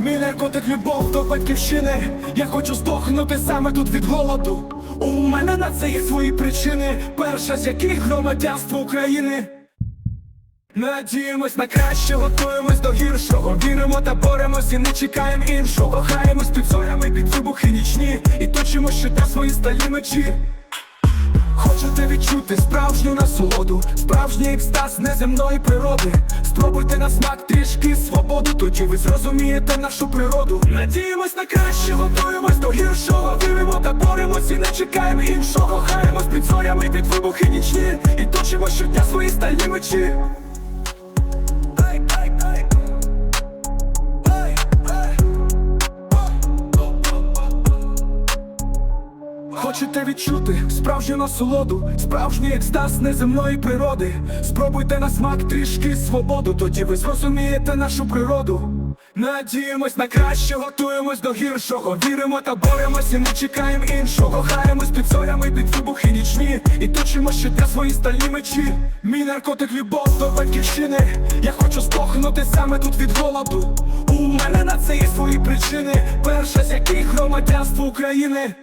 наркотик, любов до батьківщини. Я хочу здохнути саме тут від голоду. У мене на це є свої причини. Перша з яких громадянство України. Надіємось на краще, готуємось до гіршого. Віримо та боремось і не чекаємо іншого. Кохаємось під зорями, під вибухи нічні І точимо щодня свої сталі мечі. Хочете відчути справжню насолоду, справжній екстаз неземної природи. Спробуйте на смак трішки свободу, тоді ви зрозумієте нашу природу. Надіємось на краще, готуємось до гіршого. Віримо та боремось і не чекаємо іншого. Хаємось під зорями, під вибухи нічні І точимо щодня свої стальні мечі. Хочете відчути справжню насолоду, справжній екстаз неземної природи. Спробуйте на смак трішки свободу, тоді ви зрозумієте нашу природу. Надіємось на краще, готуємось до гіршого. Віримо та боремось і не чекаємо іншого. Хаємось під зорями, під вибухи нічні І точимо щодня свої стальні мечі. Мій наркотик, любов до батьківщини. Я хочу здохнути саме тут від голоду. У мене на це є свої причини. Перша з яких громадянство України.